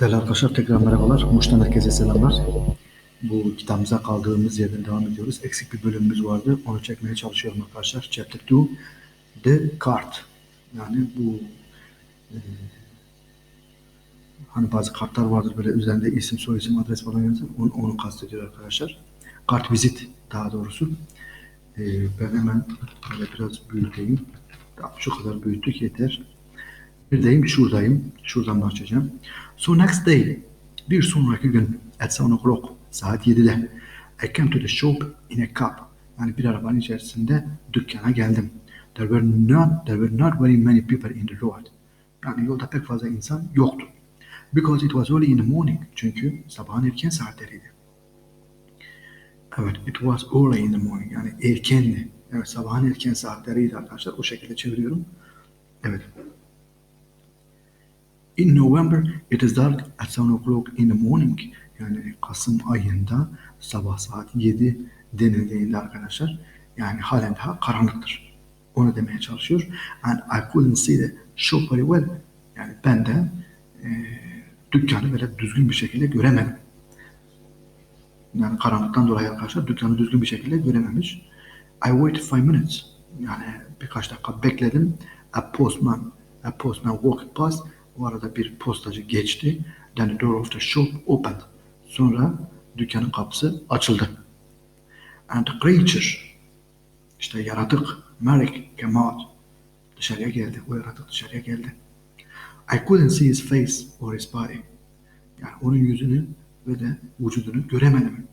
Değerli arkadaşlar tekrar merhabalar. Muş'tan herkese selamlar. Bu kitabımıza kaldığımız yerden devam ediyoruz. Eksik bir bölümümüz vardı. Onu çekmeye çalışıyorum arkadaşlar. Chapter 2 The Card. Yani bu e, hani bazı kartlar vardır böyle üzerinde isim, soyisim, adres falan yazar. Onu, onu kastediyor arkadaşlar. Kart vizit daha doğrusu. E, ben hemen böyle biraz büyüteyim. Şu kadar büyüttük yeter. Birdeyim, şuradayım. Şuradan başlayacağım. So next day, bir sonraki gün at 7 o'clock, saat 7'de I came to the shop in a cab. Yani bir arabanın içerisinde dükkana geldim. There were not, there were not very many people in the road. Yani yolda pek fazla insan yoktu. Because it was early in the morning. Çünkü sabahın erken saatleriydi. Evet, it was early in the morning. Yani erkendi. Evet, sabahın erken saatleriydi arkadaşlar. O şekilde çeviriyorum. Evet. In November, it is dark at 7 o'clock in the morning. Yani Kasım ayında sabah saat 7 denildiğinde arkadaşlar yani halen daha karanlıktır. Onu demeye çalışıyor. And I couldn't see the shop very well. Yani ben de e, dükkanı böyle düzgün bir şekilde göremedim. Yani karanlıktan dolayı arkadaşlar dükkanı düzgün bir şekilde görememiş. I waited five minutes. Yani birkaç dakika bekledim. A postman, a postman walked past. O arada bir postacı geçti. Then the door of the shop opened. Sonra dükkanın kapısı açıldı. And the creature, işte yaratık, Merrick came out. Dışarıya geldi. O yaratık dışarıya geldi. I couldn't see his face or his body. Yani onun yüzünü ve de vücudunu göremedim.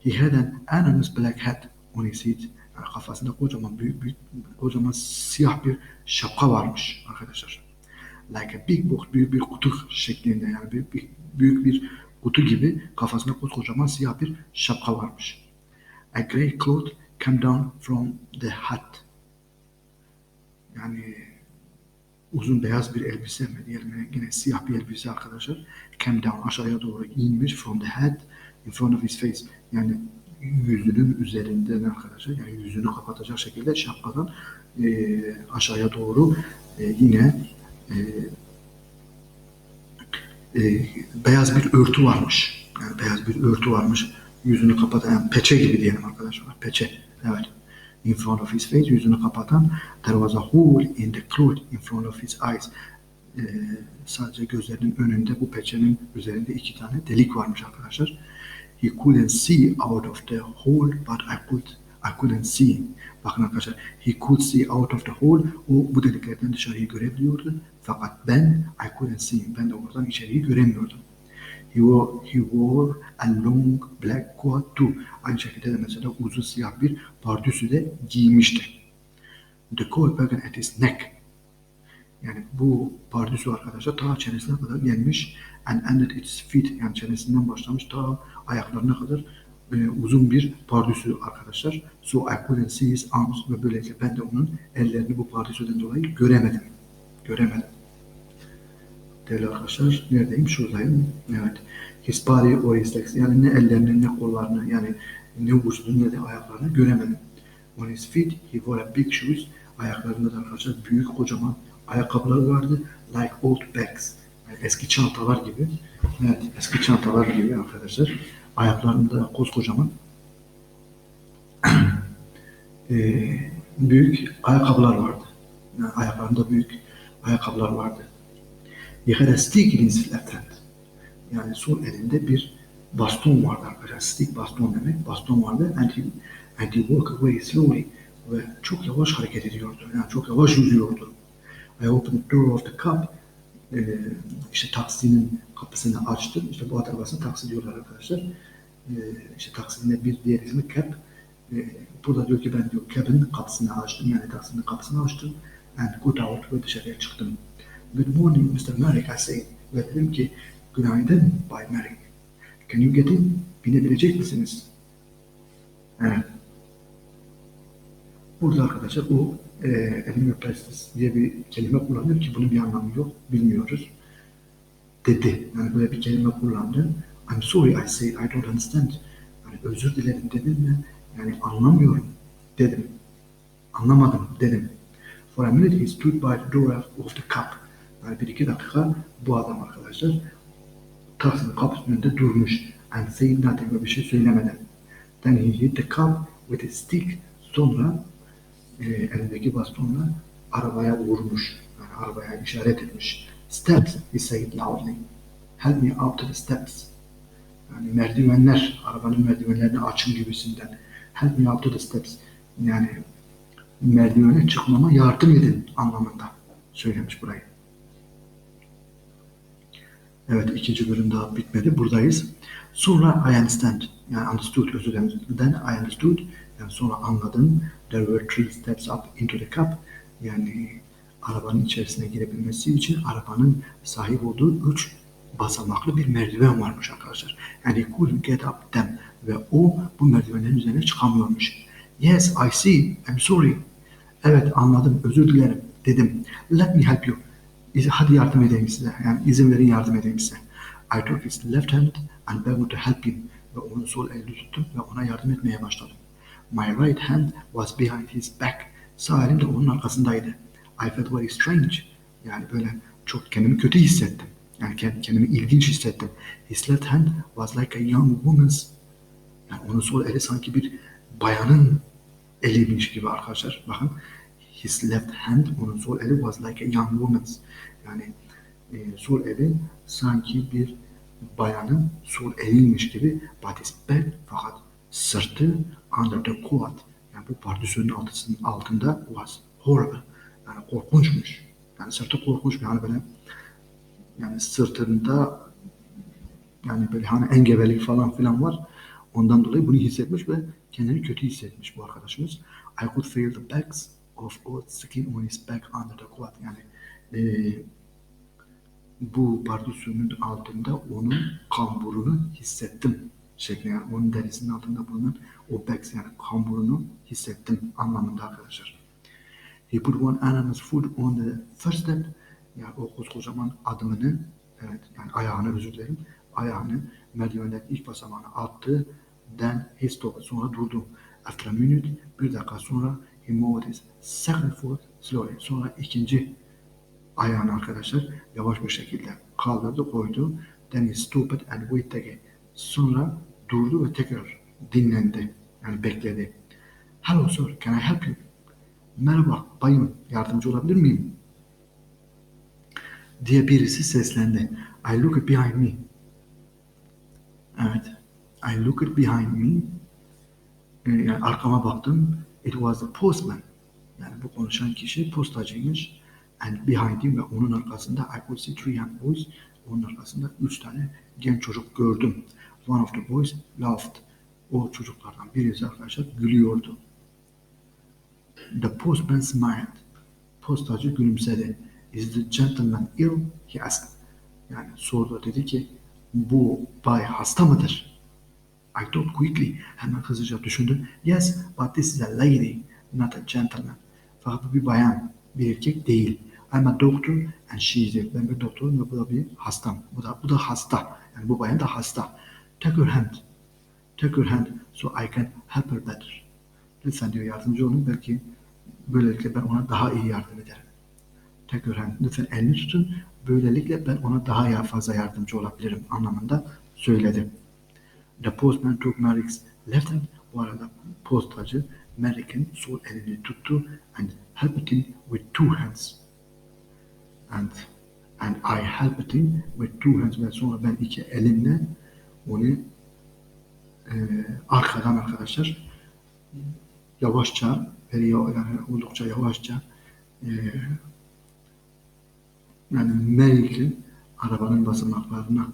He had an enormous black hat on his head. Yani kafasında kocaman büyük büyük kocaman siyah bir şapka varmış arkadaşlar. Like a big box, büyük bir kutu şeklinde yani büyük bir, büyük bir kutu gibi kafasında kocaman siyah bir şapka varmış. A grey cloth came down from the hat. Yani uzun beyaz bir elbise mi diyelim yine siyah bir elbise arkadaşlar. Came down aşağıya doğru inmiş from the hat in front of his face. Yani yüzünün üzerinden arkadaşlar yani yüzünü kapatacak şekilde şapkadan e, aşağıya doğru e, yine e, e, beyaz bir örtü varmış. Yani beyaz bir örtü varmış. Yüzünü kapatan yani peçe gibi diyelim arkadaşlar. Peçe. Evet. In front of his face yüzünü kapatan there was a hole in the cloth in front of his eyes. E, sadece gözlerinin önünde bu peçenin üzerinde iki tane delik varmış arkadaşlar. He couldn't see out of the hole but I could I couldn't see. Bakın arkadaşlar he could see out of the hole. O bu deliklerden dışarıyı görebiliyordu. Fakat ben I couldn't see. Ben de oradan içeriği göremiyordum. He wore, he wore a long black coat too. Aynı şekilde de mesela uzun siyah bir pardüsü de giymişti. The coat began at his neck. Yani bu pardüsü arkadaşlar ta çenesine kadar gelmiş. And ended its feet. Yani çenesinden başlamış ta ayaklarına kadar e, uzun bir pardüsü arkadaşlar. So I couldn't see his arms ve böylece ben de onun ellerini bu pardüsüden dolayı göremedim. Göremedim. Değerli arkadaşlar neredeyim? Şuradayım. Evet. His body or his legs. Yani ne ellerini ne kollarını yani ne vücudunu ne de ayaklarını göremedim. On his feet he wore a big shoes. Ayaklarında da arkadaşlar büyük kocaman ayakkabılar vardı. Like old bags. Yani eski çantalar gibi. Evet eski çantalar gibi arkadaşlar. Ayaklarında koskocaman eee, büyük ayakkabılar vardı. Yani ayaklarında büyük ayakkabılar vardı. His left hand. Yani sol elinde bir baston vardı arkadaşlar. Stick baston demek. Baston vardı. And he, and he walked away slowly. Ve çok yavaş hareket ediyordu. Yani çok yavaş yürüyordu. I opened the door of the cab. Ee, işte taksinin kapısını açtım. İşte bu arabasına taksi diyorlar arkadaşlar. Ee, işte taksinin bir diğer ismi cab. Ee, burada diyor ki ben diyor cabin kapısını açtım. Yani taksinin kapısını açtım. And got out ve dışarıya çıktım. Good morning Mr. Merrick I said. Ve dedim ki günaydın Bay Merrick. Can you get in? Binebilecek misiniz? Evet. Burada arkadaşlar o e, elimi pestis diye bir kelime kullanıyor ki bunun bir anlamı yok. Bilmiyoruz. Dedi. Yani böyle bir kelime kullandı. I'm sorry I said I don't understand. Yani özür dilerim dedim mi? Yani anlamıyorum dedim. Anlamadım dedim. For a minute he stood by the door of the cup. Yani bir iki dakika bu adam arkadaşlar taksinin kapısının önünde durmuş. And saying nothing ve bir şey söylemeden. Then he hit the car with his stick. Sonra e, elindeki bastonla arabaya vurmuş. Yani arabaya işaret etmiş. Steps, he said loudly. Help me up to the steps. Yani merdivenler, arabanın merdivenlerini açın gibisinden. Help me up to the steps. Yani merdivene çıkmama yardım edin anlamında söylemiş burayı. Evet ikinci bölüm daha bitmedi. Buradayız. Sonra I understand. Yani understood özür dilerim. Then I understood. Yani sonra anladım. There were three steps up into the cup. Yani arabanın içerisine girebilmesi için arabanın sahip olduğu üç basamaklı bir merdiven varmış arkadaşlar. He couldn't get up them. Ve o bu merdivenlerin üzerine çıkamıyormuş. Yes, I see. I'm sorry. Evet anladım. Özür dilerim dedim. Let me help you. Hadi yardım edeyim size. Yani izin verin yardım edeyim size. I took his left hand and begged to help him. Ve onun sol elini tuttum ve ona yardım etmeye başladım. My right hand was behind his back. Sağ elim de onun arkasındaydı. I felt very strange. Yani böyle çok kendimi kötü hissettim. Yani kend- kendimi ilginç hissettim. His left hand was like a young woman's. Yani onun sol eli sanki bir bayanın eliymiş gibi arkadaşlar. Bakın. His left hand, onun sol eli was like a young woman's. Yani e, sol eli sanki bir bayanın sol eliymiş gibi. But his back, fakat sırtı under the coat. Yani bu pardüsünün altısının altında was horrible. Yani korkunçmuş. Yani sırtı korkunç. Yani böyle yani sırtında yani böyle hani engebelik falan filan var. Ondan dolayı bunu hissetmiş ve kendini kötü hissetmiş bu arkadaşımız. I could feel the backs of goat skin on his back under the coat. Yani eee, bu pardüsünün altında onun kamburunu hissettim şeklinde. Yani onun derisinin altında bulunan o backs yani kamburunu hissettim anlamında arkadaşlar. He put one animal's foot on the first step. Yani o koskocaman adımını, evet yani ayağını özür dilerim, ayağını merdivenlerin ilk basamağına attı. Then he stopped. Sonra durdu. After a minute, bir dakika sonra he moved his second foot slowly. Sonra ikinci ayağını arkadaşlar yavaş bir şekilde kaldırdı koydu. Then he stopped and waited again. Sonra durdu ve tekrar dinlendi. Yani bekledi. Hello sir, can I help you? Merhaba bayım, yardımcı olabilir miyim? Diye birisi seslendi. I looked behind me. Evet. I looked behind me. Ee, Yani arkama baktım. It was the postman. Yani bu konuşan kişi postacıymış. And behind him ve onun arkasında I could see three young boys. Onun arkasında üç tane genç çocuk gördüm. One of the boys laughed. O çocuklardan birisi arkadaşlar gülüyordu. The postman smiled. Postacı gülümsedi. Is the gentleman ill? He asked. Yani sordu dedi ki bu bay hasta mıdır? I thought quickly. Hemen hızlıca düşündüm. Yes, but this is a lady, not a gentleman. Fakat bu bir bayan, bir erkek değil. I'm a doctor and she is. Ben bir doktorum ve bu da bir hastam. Bu da, bu da hasta. Yani bu bayan da hasta. Take her hand. Take her hand so I can help her better. Lütfen diyor yardımcı olun. Belki böylelikle ben ona daha iyi yardım ederim. Hand. Lütfen elini tutun. Böylelikle ben ona daha ya- fazla yardımcı olabilirim anlamında söyledi. The postman took Merrick's left hand. Bu arada postacı Merrick'in sol elini tuttu and helped him with two hands. And and I helped him with two hands ve sonra ben iki elimle onu e, arkadan arkadaşlar yavaşça ve ya- yani oldukça yavaşça e, yani Merrick'in arabanın basamaklarına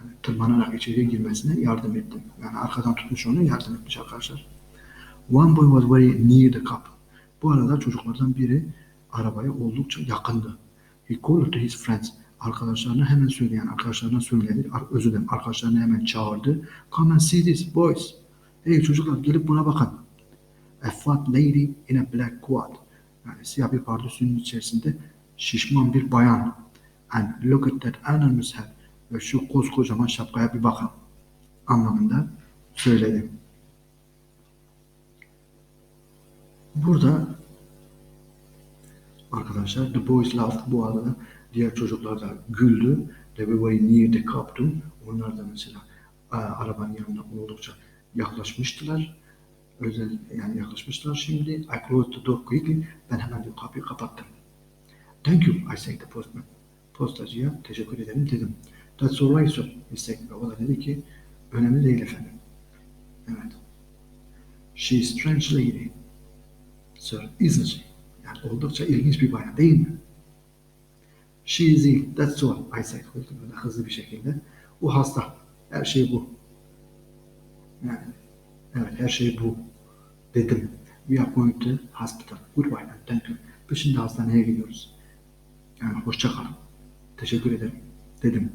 yani tırmanarak içeriye girmesine yardım ettim. Yani arkadan tutmuş onu yardım etmiş arkadaşlar. One boy was very near the cup. Bu arada çocuklardan biri arabaya oldukça yakındı. He called to his friends. Arkadaşlarına hemen söyleyen, arkadaşlarına söyledi. Özür dilerim, arkadaşlarına hemen çağırdı. Come and see this boys. Hey çocuklar gelip buna bakın. A fat lady in a black coat. Yani siyah bir pardösünün içerisinde şişman bir bayan. And look at that enormous head. Ve şu koskocaman şapkaya bir bakın. Anlamında söyledi. Burada arkadaşlar The Boys Laughed bu arada diğer çocuklar da güldü. They were near the too. Onlar da mesela a, arabanın yanına oldukça yaklaşmıştılar. Özel yani yaklaşmışlar şimdi. I closed the door quickly. Ben hemen bir kapıyı kapattım. Thank you, I said the postman. Postacıya teşekkür ederim dedim. That's all right sir, he said. O da dedi ki, önemli değil efendim. Evet. She's strange lady. Sir, isn't she? Yani oldukça ilginç bir bayan değil mi? She is ill, that's all, I said. Böyle hızlı bir şekilde. O hasta. Her şey bu. Yani, evet her şey bu. Dedim. We are going to hospital. Goodbye and thank you. Biz şimdi hastaneye gidiyoruz. Yani hoşça kalın. Teşekkür ederim. Dedim.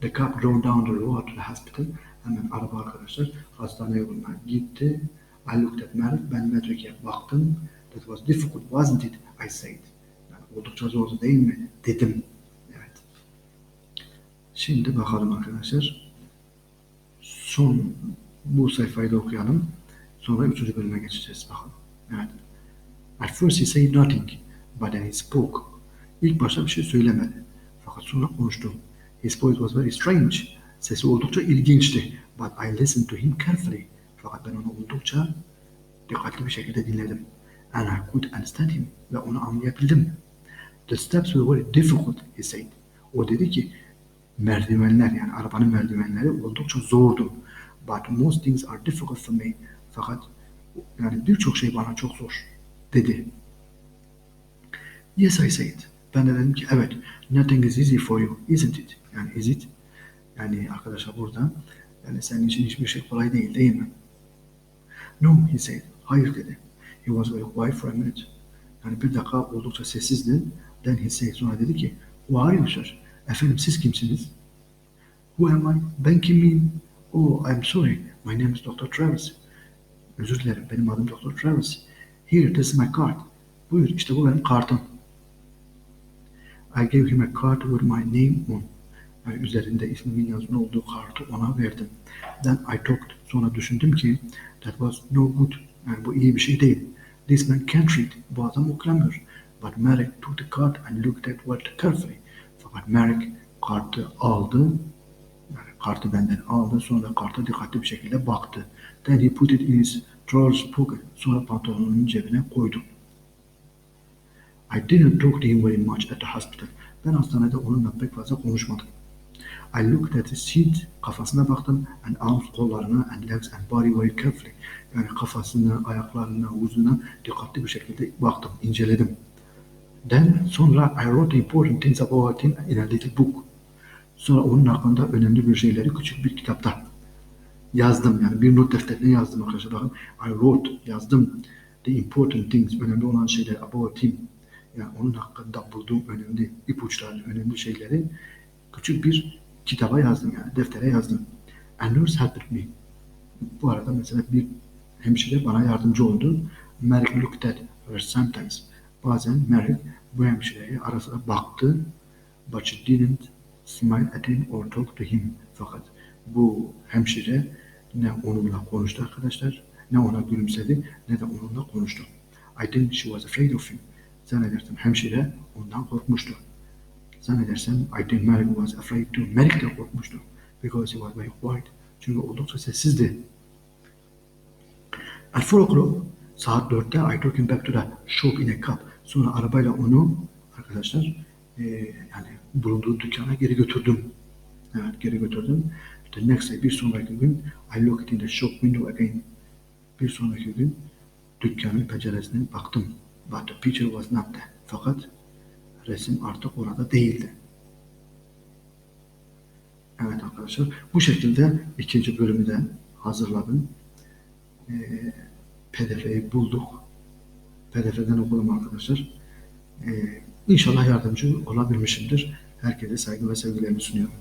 The cab drove down the road to the hospital. Hemen araba arkadaşlar hastane yoluna gitti. I looked at Mary. Ben Medrik'e baktım. That was difficult, wasn't it? I said. Yani oldukça zordu değil mi? Dedim. Evet. Şimdi bakalım arkadaşlar. Son bu sayfayı da okuyalım. Sonra üçüncü bölüme geçeceğiz bakalım. Evet. At first he said nothing, but then he spoke. İlk başta bir şey söylemedi. Fakat sonra konuştu. His voice was very strange. Sesi oldukça ilginçti. But I listened to him carefully. Fakat ben onu oldukça dikkatli bir şekilde dinledim. And I could understand him. Ve onu anlayabildim. The steps were very difficult, he said. O dedi ki, merdivenler yani arabanın merdivenleri oldukça zordu. But most things are difficult for me. Fakat yani birçok şey bana çok zor dedi. Yes I said. Ben de dedim ki evet. Nothing is easy for you, isn't it? Yani is it? Yani arkadaşlar burada yani senin için hiçbir şey kolay değil değil mi? No, he said. Hayır dedi. He was very quiet for a minute. Yani bir dakika oldukça sessizdi. Then he said. Sonra dedi ki Who are you sir? Efendim siz kimsiniz? Who am I? Ben kimim? Oh, I'm sorry. My name is Dr. Travis. Özür dilerim. Benim adım Dr. Travis. Here, this is my card. Buyur, işte bu benim kartım. I gave him a card with my name on. Yani üzerinde ismimin yazılı olduğu kartı ona verdim. Then I talked. Sonra düşündüm ki that was no good. Yani bu iyi bir şey değil. This man can't read. Bu adam okuyamıyor. But Merrick took the card and looked at what carefully. Fakat Merrick kartı aldı. Yani kartı benden aldı. Sonra karta dikkatli bir şekilde baktı. Then he put it in his trousers pocket. Sonra pantolonunun cebine koydu. I didn't talk to him very much at the hospital. Ben hastanede onunla pek fazla konuşmadım. I looked at his head, kafasına baktım, and arms, kollarına, and legs and body very carefully. Yani kafasına, ayaklarına, vücuduna dikkatli bir şekilde baktım, inceledim. Then sonra I wrote important things about him in a little book. Sonra onun hakkında önemli bir şeyleri küçük bir kitapta yazdım. Yani bir not defterine yazdım arkadaşlar. Bakın I wrote, yazdım. The important things, önemli olan şeyler about him. Yani onun hakkında bulduğum önemli ipuçlarını, önemli şeyleri küçük bir kitaba yazdım yani deftere yazdım. And nurse helped me. Bu arada mesela bir hemşire bana yardımcı oldu. Merrick looked at her sometimes. Bazen Merrick bu hemşireye ara sıra baktı. But she didn't smile at him or talk to him. Fakat bu hemşire ne onunla konuştu arkadaşlar, ne ona gülümsedi, ne de onunla konuştu. I think she was afraid of him. Zannedersem hemşire ondan korkmuştu. Zannedersem I think Merrick was afraid too. Merrick de korkmuştu. Because he was very quiet. Çünkü oldukça sessizdi. At 4 o'clock saat 4'te I took him back to the shop in a cab. Sonra arabayla onu arkadaşlar e, yani bulunduğu dükkana geri götürdüm. Evet geri götürdüm. The next day bir sonraki gün I looked in the shop window again. Bir sonraki gün dükkanın penceresine baktım. But the picture was not there. Fakat resim artık orada değildi. Evet arkadaşlar bu şekilde ikinci bölümü de hazırladım. Ee, PDF'yi bulduk. PDF'den okudum arkadaşlar. Ee, inşallah yardımcı olabilmişimdir. Herkese saygı ve sevgilerimi sunuyorum.